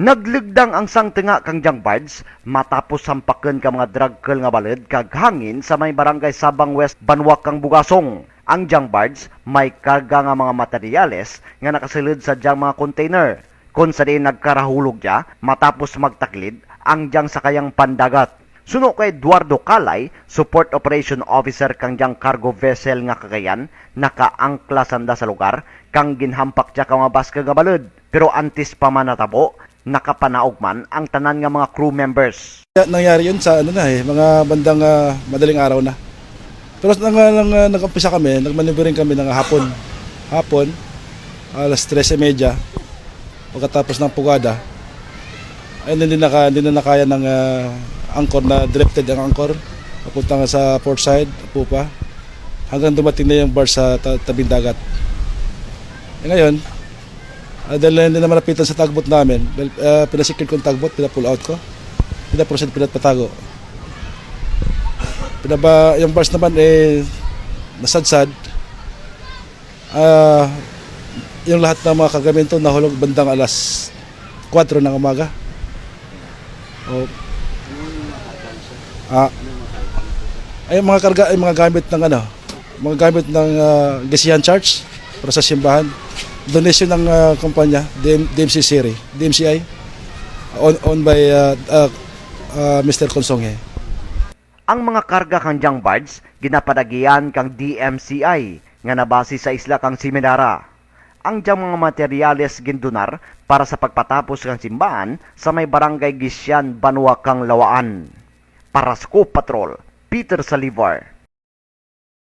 Nagligdang ang sangtinga kang Jang Bards matapos sampaken ka mga drug girl nga balid kag hangin sa may barangay Sabang West Banwak kang Bugasong. Ang Jang Bards may karga nga mga materyales nga nakasilid sa jang mga container. Kung sa diin nagkarahulog siya matapos magtaklid ang jang sakayang pandagat. Suno kay Eduardo Calay, Support Operation Officer kang jang cargo vessel nga kagayan, nakaangkla sanda sa lugar, kang ginhampak siya ka mga baska nga balod. Pero antis pa man natabo, nakapanaog man ang tanan nga mga crew members. Ya- Nangyari yun sa ano na eh, mga bandang ah, madaling araw na. Pero nang, nang, nang nag-umpisa kami, nagmanibering kami ng hapon. Hapon, alas 13.30, pagkatapos ng pugada, ay hindi, naka, hindi na nakaya ng ah, angkor na drifted ang angkor. Papunta sa port side, Pupa. Hanggang dumating na yung bar sa ta- tabing dagat. Eh ngayon, ah, dahil hindi na malapitan sa tagbot namin, dahil uh, pinasikil ko yung tagbot, pina-pull out ko. Pinaproceed, pinatpatago. Pinaba, yung bars naman eh, nasadsad. Ah, yung lahat ng mga kagamento nahulog bandang alas 4 ng umaga. O, ah, ay mga karga ay mga gamit ng ano, mga gamit ng uh, gasihan charge para sa simbahan. Donation ng ah, kumpanya, DM, DMC Siri, DMCI, owned, owned by uh, uh, uh, Mr. Consonghe. Ang mga karga kang Jang Bards ginapadagian kang DMCI nga nabase sa isla kang Simenara. Ang jang mga materyales gindunar para sa pagpatapos kang simbahan sa may barangay Gisyan, Banwa kang Lawaan. Para Scoop Patrol, Peter Salivar.